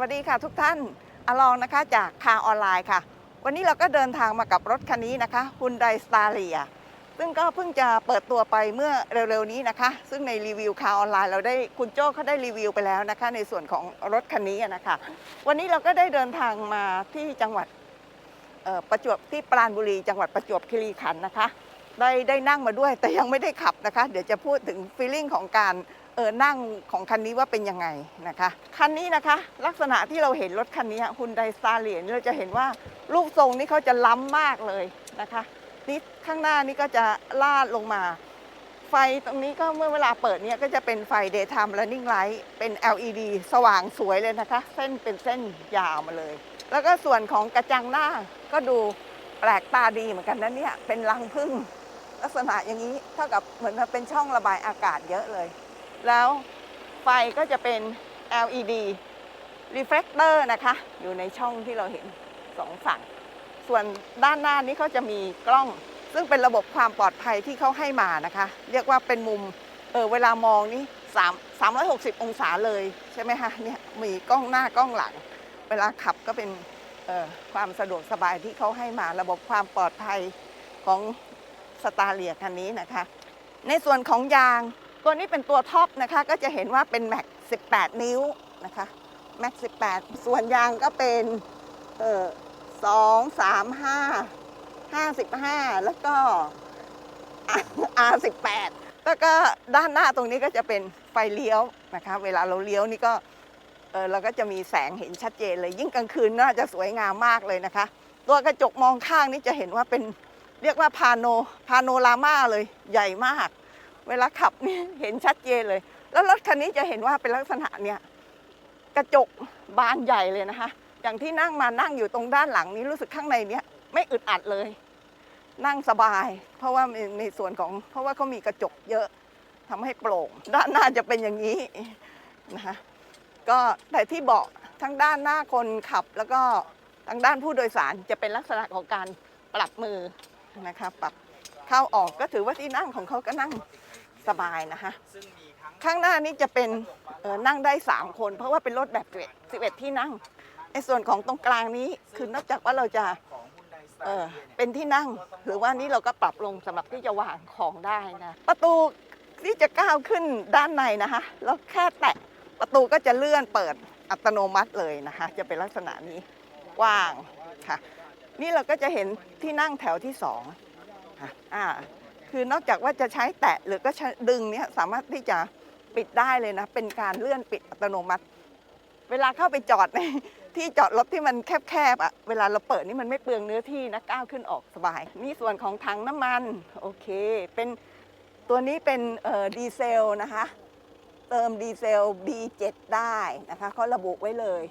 วัสดีค่ะทุกท่านอลองนะคะจากคาออนไลน์ค่ะ วันนี้เราก็เดินทางมากับรถคันนี้นะคะฮุนไดสตาร์เลียซึ่งก็เพิ่งจะเปิดตัวไปเมื่อเร็วๆนี้นะคะ ซึ่งในรีวิวคาออนไลน์เราได้คุณโจ้เขาได้รีวิวไปแล้วนะคะ ในส่วนของรถคันนี้นะคะ วันนี้เราก็ได้เดินทางมาที่จังหวัดประจวบที่ปราณบุรี จังหวัดประจวบคีรีขันธ์นะคะ ได้ได้นั่งมาด้วยแต่ยังไม่ได้ขับนะคะ เดี๋ยวจะพูดถึงฟีลลิ่งของการ เออนั่งของคันนี้ว่าเป็นยังไงนะคะ คันนี้นะคะ ลักษณะที่เราเห็นรถคันนี้ฮุนไดสตาร์เลียนเราจะเห็นว่ารูปทรงนี่เขาจะล้ำมากเลยนะคะนี่ข้างหน้านี่ก็จะลาดลงมา ไฟตรงนี้ก็เมื่อเวลาเปิดเนี่ยก็จะเป็นไฟ daytime running light เป็น LED สว่างสวยเลยนะคะ เส้นเป็นเส้นยาวมาเลย แล้วก็ส่วนของกระจังหน้าก็ดูแปลกตาดีเหมือนกันนะเนี่ยเป็นรังผึ้งลักษณะอย่างนี้เท่ากับเหมือนมันเป็นช่องระบายอากาศเยอะเลย แล้วไฟก็จะเป็น LED reflector นะคะ อยู่ในช่องที่เราเห็นสองฝั่ง ส่วนด้านหน้านี้เขาจะมีกล้อง ซึ่งเป็นระบบความปลอดภัยที่เขาให้มานะคะ เรียกว่าเป็นมุมเออเวลามองนี่3 360 องศาเลยใช่ไหมคะเนี่ยมีกล้องหน้ากล้องหลัง เวลาขับก็เป็นเออความสะดวกสบายที่เขาให้มาระบบความปลอดภัยของสตาร์เลียคันนี้นะคะ ในส่วนของยาง ตัวนี้เป็นตัวท็อปนะคะ ก็จะเห็นว่าเป็นแม็ก18 นิ้วนะคะแม็ก18 ส่วนยางก็เป็นเอ่อ2 3 5 55แล้วก็ R18 แล้วก็ด้านหน้าตรงนี้ก็จะเป็นไฟเลี้ยวนะคะ เวลาเราเลี้ยวนี่ก็เออเราก็จะมีแสงเห็นชัดเจนเลย ยิ่งกลางคืนน่าจะสวยงามมากเลยนะคะ ตัวกระจกมองข้างนี่จะเห็นว่าเป็นเรียกว่าพาโนพาโนรามาเลยใหญ่มาก เวลาขับนี่เห็นชัดเจนเลย แล้วรถคันนี้จะเห็นว่าเป็นลักษณะเนี่ยกระจกบานใหญ่เลยนะคะ อย่างที่นั่งมานั่งอยู่ตรงด้านหลังนี้รู้สึกข้างในเนี้ยไม่อึดอัดเลย นั่งสบาย เพราะว่าในส่วนของเพราะว่าเขามีกระจกเยอะทำให้โปร่ง ด้านหน้าจะเป็นอย่างนี้นะคะก็แต่ที่เบาะทั้งด้านหน้าคนขับ แล้วก็ทางด้านผู้โดยสารจะเป็นลักษณะของการปรับมือนะคะปรับเข้าออกก็ถือว่าที่นั่งของเขาก็นั่ง สบายนะคะซึ่งมีทั้งข้างหน้านี้จะเป็นเอ่อนั่งได้ 3 คน เพราะว่าเป็นรถแบบ11 11ที่นั่งในส่วนของตรงกลางนี้คือนอกจากว่าเราจะของฮุนไดสตาเออร์เนี่ยเป็นที่นั่ง หรือว่านี่เราก็ปรับลงสำหรับที่จะวางของได้นะประตูที่จะก้าวขึ้นด้านในนะคะแล้วแค่แตะประตูก็จะเลื่อนเปิดอัตโนมัติเลยนะคะ จะเป็นลักษณะนี้กว้างค่ะ นี่เราก็จะเห็นที่นั่งแถวที่สองค่ะอ่า คือนอกจากว่าจะใช้แตะหรือก็ใช้ดึงเนี้ยสามารถที่จะปิดได้เลยนะ เป็นการเลื่อนปิดอัตโนมัติ เวลาเข้าไปจอดในที่จอดรถที่มันแคบๆอะเวลาเราเปิดนี่มันไม่เปลืองเนื้อที่นะก้าวขึ้นออกสบาย นี่ส่วนของถังน้ำมันโอเค เป็นตัวนี้เป็นเอ่อดีเซลนะคะ เติมดีเซล B7 ได้นะคะเขาระบุไว้เลย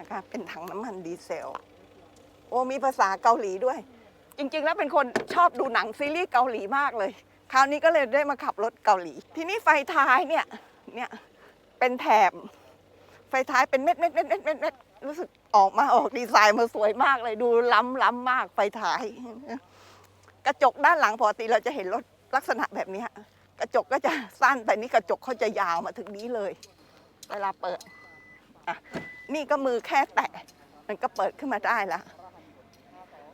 นะคะเป็นถังน้ำมันดีเซล โอ้มีภาษาเกาหลีด้วย จริงๆ แล้วเป็นคนชอบดูหนังซีรีส์เกาหลีมากเลย คราวนี้ก็เลยได้มาขับรถเกาหลี ทีนี้ไฟท้ายเนี่ยเนี่ยเป็นแถบ ไฟท้ายเป็นเม็ดเม็ดเม็ดเม็ดเม็ดเม็ดรู้สึกออกมาออกดีไซน์มาสวยมากเลยดูล้ำล้ำมากไฟท้าย กระจกด้านหลังปกติเราจะเห็นรถลักษณะแบบนี้กระจกก็จะสั้นแต่นี่กระจกเขาจะยาวมาถึงนี้เลย เวลาเปิด อะ นี่ก็มือแค่แตะมันก็เปิดขึ้นมาได้แล้ว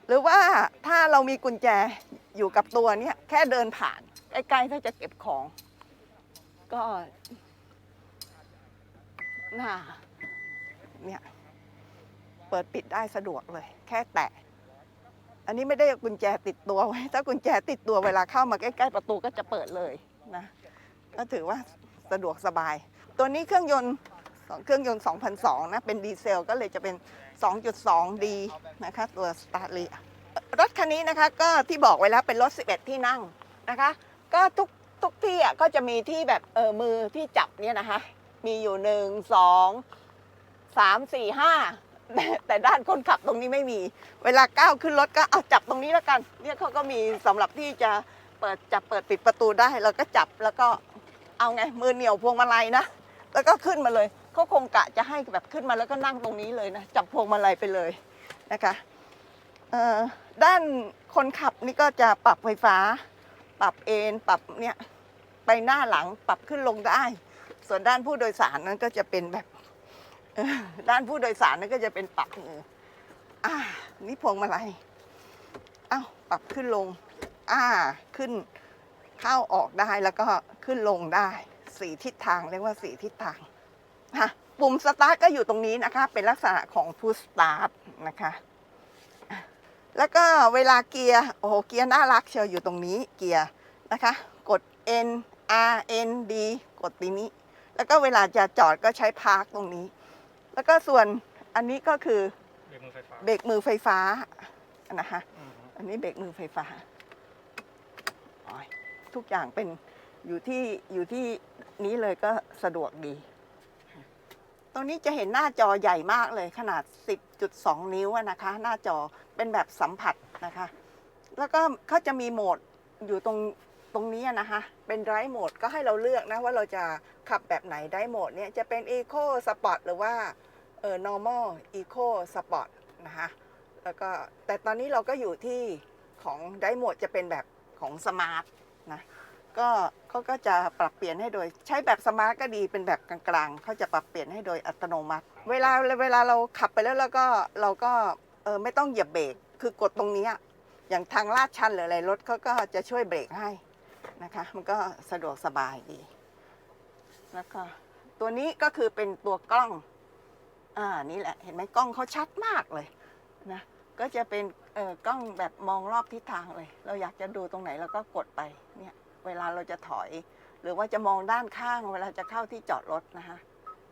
หรือว่าถ้าเรามีกุญแจอยู่กับตัวเนี้ยแค่เดินผ่านใกล้ๆถ้าจะเก็บของ ก็น่าเนี่ยเปิดปิดได้สะดวกเลย แค่แตะอันนี้ไม่ได้กุญแจติดตัวไว้ ถ้ากุญแจติดตัวเวลาเข้ามาใกล้ๆประตูก็จะเปิดเลยนะก็ถือว่าสะดวกสบาย ตัวนี้เครื่องยนต์ เครื่องยนต์ 2002 นะ เป็นดีเซลก็เลยจะเป็น 2.2ดีนะคะ ตัวสตาร์เลียรถคันนี้นะคะก็ที่บอกไว้แล้วเป็นรถ 11 ที่นั่งนะคะ ก็ทุกทุกที่อะก็จะมีที่แบบเออมือที่จับเนี่ยนะคะ มีอยู่หนึ่งสองสามสี่ห้าแต่ด้านคนขับตรงนี้ไม่มี เวลาก้าวขึ้นรถก็เอาจับตรงนี้แล้วกัน เนี่ยเขาก็มีสำหรับที่จะเปิดจับเปิดปิดประตูได้เราก็จับแล้วก็เอาไงมือเหนียวพวงมาลัยนะ แล้วก็ขึ้นมาเลย เขาคงกะจะให้แบบขึ้นมาแล้วก็นั่งตรงนี้เลยนะจับพวงมาลัยไปเลยนะคะด้านคนขับนี่ก็จะปรับไฟฟ้า ปรับเอนปรับเนี่ยไปหน้าหลังปรับขึ้นลงได้ ส่วนด้านผู้โดยสารนั้นก็จะเป็นแบบด้านผู้โดยสารนั่นก็จะเป็นปรับมืออ่านี่พวงมาลัยอ้าวปรับขึ้นลงอ่าขึ้นเข้าออกได้แล้วก็ขึ้นลงได้สี่ทิศทางเรียกว่าสี่ทิศทาง ฮะปุ่มสตาร์ทก็อยู่ตรงนี้นะคะ เป็นลักษณะของพุชสตาร์ทนะคะแล้วก็เวลาเกียร์โอ้โหเกียร์น่ารักเชียวอยู่ตรงนี้เกียร์นะคะ กด N R N D กดตีนี้ แล้วก็เวลาจะจอดก็ใช้พาร์คตรงนี้ แล้วก็ส่วนอันนี้ก็คือเบรกมือไฟฟ้าฟฟานะคะอ,อันนี้เบรกมือไฟฟ้าทุกอย่างเป็นอยู่ที่อยู่ที่นี้เลยก็สะดวกดี ตรงนี้จะเห็นหน้าจอใหญ่มากเลยขนาด 10.2 นิ้วนะคะ หน้าจอเป็นแบบสัมผัสนะคะ แล้วก็เขาจะมีโหมดอยู่ตรงตรงนี้นะคะ เป็นไดร์โหมดก็ให้เราเลือกนะว่าเราจะขับแบบไหนไดร์โหมดเนี่ยจะเป็น Eco Sport หรือว่าเออ normal Eco Sport นะคะแล้วก็แต่ตอนนี้เราก็อยู่ที่ของไดโหมดจะเป็นแบบของสมาร์ทนะ ก็เขาก็จะปรับเปลี่ยนให้โดย ใช้แบบสมาร์ทก็ดีเป็นแบบกลางๆเขาจะปรับเปลี่ยนให้โดยอัตโนมัติ เวลาเวลาเราขับไปแล้วเราก็เราก็เออไม่ต้องเหยียบเบรกคือกดตรงนี้อย่างทางลาดชันหรืออะไรรถเขาก็จะช่วยเบรกให้นะคะ มันก็สะดวกสบายดีแล้วก็ตัวนี้ก็คือเป็นตัวกล้องอ่านี่แหละเห็นไหมกล้องเขาชัดมากเลยนะก็จะเป็นเออกล้องแบบมองรอบทิศทางเลย เราอยากจะดูตรงไหนเราก็กดไปเนี่ย เวลาเราจะถอย หรือว่าจะมองด้านข้างเวลาจะเข้าที่จอดรถนะคะ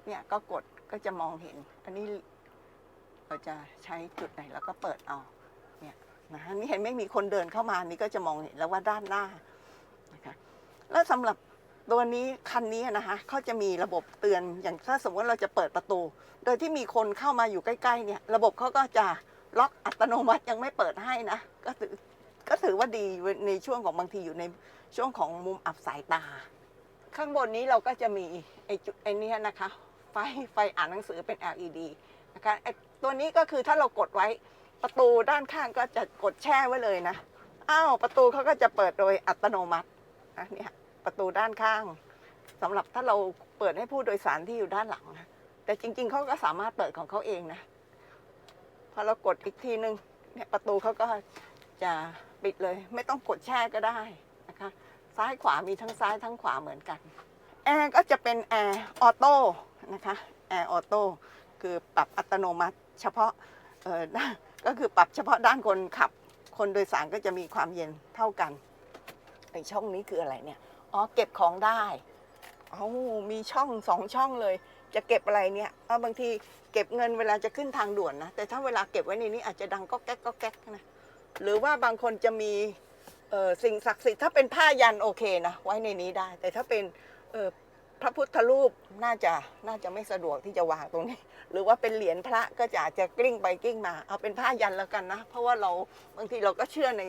เนี่ยก็กดก็จะมองเห็น อันนี้เราจะใช้จุดไหนแล้วก็เปิดเอาเนี่ยนะนี่เห็นไม่มีคนเดินเข้ามานี่ก็จะมองเห็นแล้วว่าด้านหน้านะคะแล้วสำหรับตัวนี้คันนี้นะคะเขาจะมีระบบเตือนอย่างถ้าสมมติเราจะเปิดประตู โดยที่มีคนเข้ามาอยู่ใกล้ๆเนี่ย ระบบเขาก็จะล็อกอัตโนมัติยังไม่เปิดให้นะ ก็ถือ ก็ถือว่าดีในช่วงของบางทีอยู่ในช่วงของมุมอับสายตา ข้างบนนี้เราก็จะมีไอ้จุไอ้นี้ยนะคะ ไฟไฟอ่านหนังสือเป็น LED นะคะไอ้ตัวนี้ก็คือถ้าเรากดไว้ประตูด้านข้างก็จะกดแช่ไว้เลยนะอ้าวประตูเขาก็จะเปิดโดยอัตโนมัตินะเนี่ยประตูด้านข้างสำหรับถ้าเราเปิดให้ผู้โดยสารที่อยู่ด้านหลังนะแต่จริง ๆเขาก็สามารถเปิดของเขาเองนะพอเรากดอีกทีนึงเนี่ยประตูเขาก็จะ ปิดเลย ไม่ต้องกดแช่ก็ได้นะคะ ซ้ายขวามีทั้งซ้ายทั้งขวาเหมือนกัน แอร์ก็จะเป็นแอร์ออโต้นะคะแอร์ออโต้คือปรับอัตโนมัติ เฉพาะเออก็คือปรับเฉพาะด้านคนขับ คนโดยสารก็จะมีความเย็นเท่ากันไอช่องนี้คืออะไรเนี่ย อ๋อเก็บของได้เอ้ามีช่องสองช่องเลย จะเก็บอะไรเนี่ยเออบางทีเก็บเงินเวลาจะขึ้นทางด่วนนะ แต่ถ้าเวลาเก็บไว้ในนี้อาจจะดังก็แก๊กก็แก๊กนะ หรือว่าบางคนจะมีเอ่อสิ่งศักดิ์สิทธิ์ถ้าเป็นผ้ายันโอเคนะไว้ในนี้ได้ แต่ถ้าเป็นเอ่อพระพุทธรูปน่าจะน่าจะไม่สะดวกที่จะวางตรงนี้ หรือว่าเป็นเหรียญพระก็จะอาจจะกลิ้งไปกลิ้งมา เอาเป็นผ้ายันแล้วกันนะ เพราะว่าเราบางทีเราก็เชื่อใน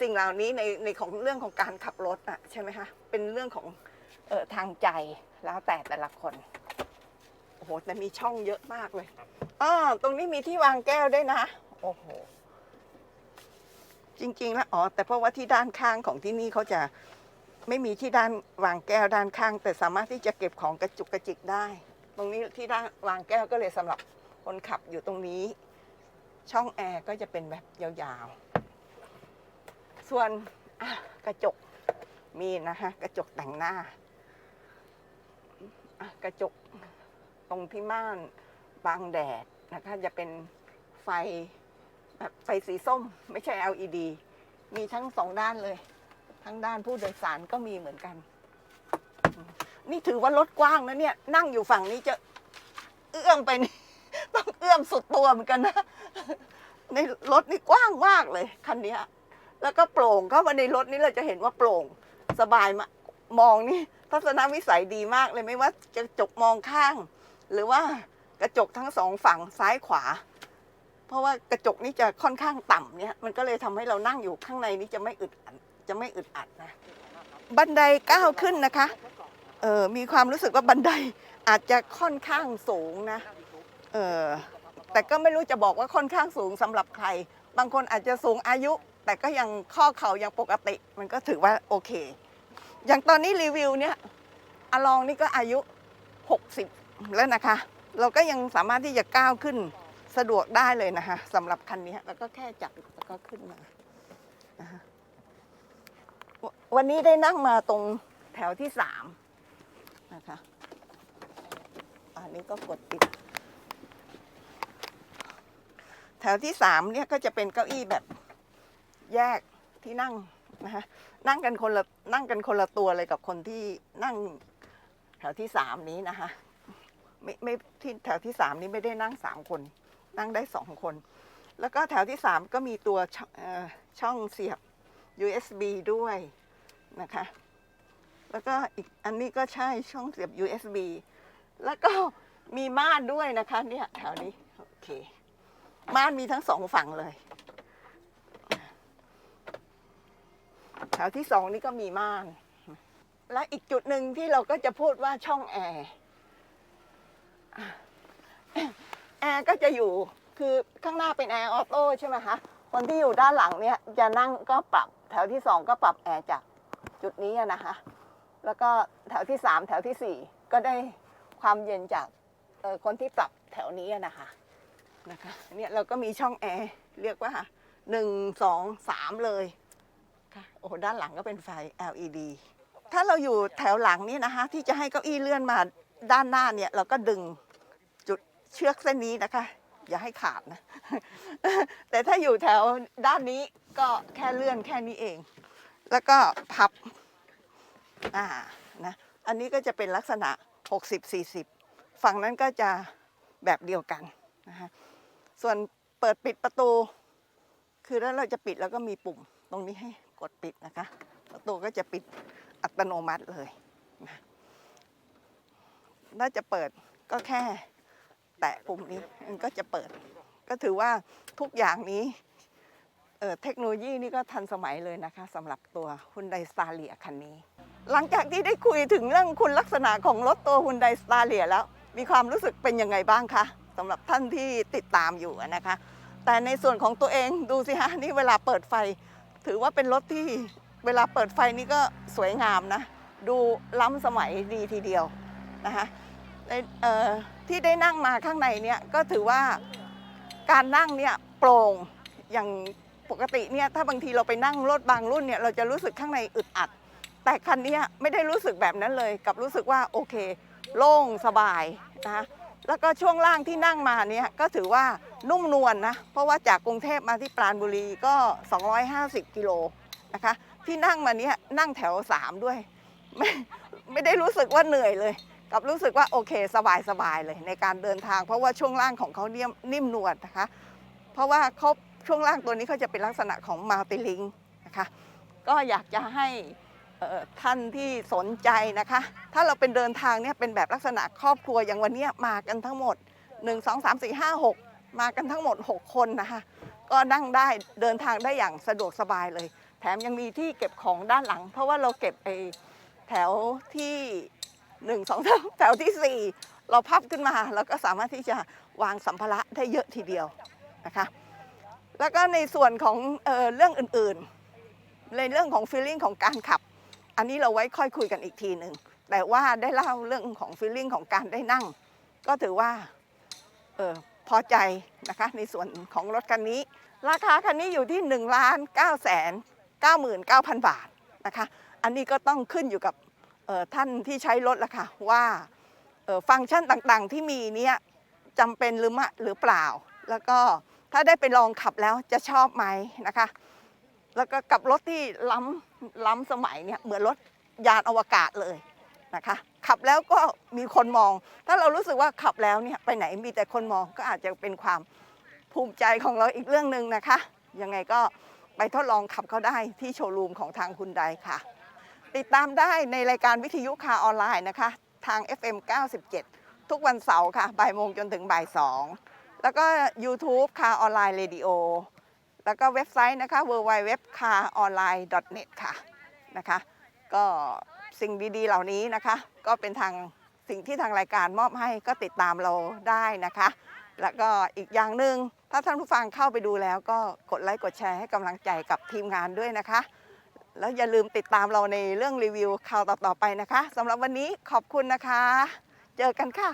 สิ่งเหล่านี้ในในของเรื่องของการขับรถอะใช่ไหมคะเป็นเรื่องของเออทางใจแล้วแต่แต่ละคนโอ้โหแต่มีช่องเยอะมากเลยอ๋อตรงนี้มีที่วางแก้วด้วยนะ โอ้โห จริง ๆ แล้วอ๋อแต่เพราะว่าที่ด้านข้างของที่นี่เขาจะไม่มีที่ด้านวางแก้วด้านข้าง แต่สามารถที่จะเก็บของกระจุกกระจิกได้ ตรงนี้ที่ด้านวางแก้วก็เลยสำหรับคนขับอยู่ตรงนี้ ช่องแอร์ก็จะเป็นแบบยาวๆ ส่วนกระจกมีนะคะกระจกแต่งหน้ากระจกตรงที่ม่านบังแดดนะคะจะเป็นไฟ แบบไฟสีส้มไม่ใช่ LED มีทั้งสองด้านเลย ทั้งด้านผู้โดยสารก็มีเหมือนกัน นี่ถือว่ารถกว้างนะเนี่ย นั่งอยู่ฝั่งนี้จะเอื้อมไปนี่ต้องเอื้อมสุดตัวเหมือนกันนะในรถนี่กว้างมากเลยคันนี้แล้วก็โปร่งเข้ามาในรถนี่เราจะเห็นว่าโปร่งสบายมามองนี่ทัศนวิสัยดีมากเลยไม่ว่าจะจกมองข้าง หรือว่ากระจกทั้งสองฝั่งซ้ายขวา เพราะว่ากระจกนี่จะค่อนข้างต่ำเนี่ยมันก็เลยทำให้เรานั่งอยู่ข้างในนี้จะไม่อึดอัดจะไม่อึดอัดนะบันไดก้าวขึ้นนะคะเออมีความรู้สึกว่าบันไดอาจจะค่อนข้างสูงนะเออแต่ก็ไม่รู้จะบอกว่าค่อนข้างสูงสำหรับใคร บางคนอาจจะสูงอายุ แต่ก็ยังข้อเข่ายังปกติ มันก็ถือว่าโอเค อย่างตอนนี้รีวิวเนี่ยอลองนี่ก็อายุ 60 แล้วนะคะ เราก็ยังสามารถที่จะก้าวขึ้น สะดวกได้เลยนะคะสำหรับคันนี้แล้วก็แค่จับแล้วก็ขึ้นมานะคะวันนี้ได้นั่งมาตรงแถวที่สามนะคะอันนี้ก็กดปิด แถวที่สามเนี่ยก็จะเป็นเก้าอี้แบบแยกที่นั่งนะคะนั่งกันคนละนั่งกันคนละตัวเลยกับคนที่นั่งแถวที่สามนี้นะคะไม่ไม่ที่แถวที่สามนี้ไม่ได้นั่งสามคน นั่งได้สองคน แล้วก็แถวที่สามก็มีตัวช่องเอ่อช่องเสียบ USB ด้วยนะคะ แล้วก็อีกอันนี้ก็ใช่ช่องเสียบ USB แล้วก็มีม่านด้วยนะคะเนี่ยแถวนี้โอเคม่านมีทั้งสองฝั่งเลยแถวที่สองนี่ก็มีม่าน และอีกจุดหนึ่งที่เราก็จะพูดว่าช่องแอร์ แอร์ก็จะอยู่คือข้างหน้าเป็นแอร์ออโต้ใช่ไหมคะ คนที่อยู่ด้านหลังเนี่ยจะนั่งก็ปรับ แถวที่สองก็ปรับแอร์จากจุดนี้นะคะ แล้วก็แถวที่สามแถวที่สี่ก็ได้ความเย็นจากคนที่ปรับแถวนี้นะคะนะคะเนี่ยเราก็มีช่องแอร์เรียกว่าหนึ่งสองสามเลยค่ะโอ้ด้านหลังก็เป็นไฟ LED ถ้าเราอยู่แถวหลังนี่นะคะ ที่จะให้เก้าอี้เลื่อนมาด้านหน้าเนี่ยเราก็ดึง เชือกเส้นนี้นะคะ อย่าให้ขาดนะ แต่ถ้าอยู่แถวด้านนี้ก็แค่เลื่อนแค่นี้เอง แล้วก็พับอ่านะอันนี้ก็จะเป็นลักษณะ 60 40 ฝั่งนั้นก็จะแบบเดียวกันนะคะส่วนเปิดปิดประตู คือแล้วเราจะปิดแล้วก็มีปุ่มตรงนี้ให้กดปิดนะคะ ประตูก็จะปิดอัตโนมัติเลยนะถ้าจะเปิดก็แค่ แตะปุ่มนี้มันก็จะเปิด ก็ถือว่าทุกอย่างนี้เอ่อเทคโนโลยีนี่ก็ทันสมัยเลยนะคะสำหรับตัวฮุนไดสตาเลียคันนี้ หลังจากที่ได้คุยถึงเรื่องคุณลักษณะของรถตัวฮุนไดสตาเลียแล้ว มีความรู้สึกเป็นยังไงบ้างคะสำหรับท่านที่ติดตามอยู่นะคะ แต่ในส่วนของตัวเองดูสิฮะนี่เวลาเปิดไฟ ถือว่าเป็นรถที่เวลาเปิดไฟนี่ก็สวยงามนะ ดูล้ำสมัยดีทีเดียวนะคะในเอ่อ ที่ได้นั่งมาข้างในเนี่ยก็ถือว่าการนั่งเนี่ยโปร่งอย่างปกติเนี่ยถ้าบางทีเราไปนั่งรถบางรุ่นเนี่ยเราจะรู้สึกข้างในอึดอัด แต่คันนี้ไม่ได้รู้สึกแบบนั้นเลยกับรู้สึกว่าโอเค โล่งสบายนะแล้วก็ช่วงล่างที่นั่งมาเนี่ยก็ถือว่านุ่มนวลนะเพราะว่าจากกรุงเทพมาที่ปราณบุรีก็ 250 กิโลนะคะที่นั่งมาเนี้ยนั่งแถว 3 ด้วยไม่ไม่ได้รู้สึกว่าเหนื่อยเลย กับรู้สึกว่าโอเคสบายสบายเลยในการเดินทาง เพราะว่าช่วงล่างของเขาเนี่ยนิ่มนวลนะคะ เพราะว่าเขาช่วงล่างตัวนี้เขาจะเป็นลักษณะของมัลติลิงนะคะก็อยากจะให้ท่านที่สนใจนะคะ ถ้าเราเป็นเดินทางเนี่ยเป็นแบบลักษณะครอบครัวอย่างวันนี้มากันทั้งหมด 1 2 3 4 5 6 มากันทั้งหมด 6 คนนะคะก็นั่งได้เดินทางได้อย่างสะดวกสบายเลย แถมยังมีที่เก็บของด้านหลัง เพราะว่าเราเก็บไอแถวที่ 1 2 3แถวที่สี่เราพับขึ้นมาแล้วก็สามารถที่จะวางสัมภาระได้เยอะทีเดียวนะคะแล้วก็ในส่วนของเออเรื่องอื่นๆ ในเรื่องของฟีลลิ่งของการขับ อันนี้เราไว้ค่อยคุยกันอีกทีหนึ่งแต่ว่าได้เล่าเรื่องของฟีลลิ่งของการได้นั่ง ก็ถือว่าเออพอใจนะคะในส่วนของรถคันนี้ ราคาคันนี้อยู่ที่1นึ่งล้านเก้าแสนเก้าหมื่นเก้าพันบาทนะคะ อันนี้ก็ต้องขึ้นอยู่กับ ท่านที่ใช้รถละค่ะว่าฟังก์ชันต่างๆ ที่มีเนี่ยจำเป็นหรือไม่หรือเปล่า แล้วก็ถ้าได้ไปลองขับแล้วจะชอบไหมนะคะ แล้วก็กับรถที่ล้ำล้ำสมัยเนี่ยเหมือนรถยานอวกาศเลยนะคะ ขับแล้วก็มีคนมอง ถ้าเรารู้สึกว่าขับแล้วเนี่ยไปไหนมีแต่คนมองก็อาจจะเป็นความภูมิใจของเราอีกเรื่องหนึ่งนะคะ ยังไงก็ไปทดลองขับเขาได้ที่โชว์รูมของทางคุณใดค่ะ ติดตามได้ในรายการวิทยุคาออนไลน์นะคะ ทาง FM 97 ทุกวันเสาร์ค่ะบ่ายโมงจนถึงบ่ายสองแล้วก็ YouTube คาออนไลน์เรดิโอแล้วก็เว็บไซต์นะคะ www.caronline.net ค่ะนะคะ ก็สิ่งดีๆ เหล่านี้นะคะ ก็เป็นทางสิ่งที่ทางรายการมอบให้ก็ติดตามเราได้นะคะ แล้วก็อีกอย่างหนึ่งถ้าท่านผู้ฟังเข้าไปดูแล้วก็กดไลค์กดแชร์ให้กำลังใจกับทีมงานด้วยนะคะ แล้วอย่าลืมติดตามเราในเรื่องรีวิวข่าวต่อๆไปนะคะสำหรับวันนี้ขอบคุณนะคะ เจอกันค่ะ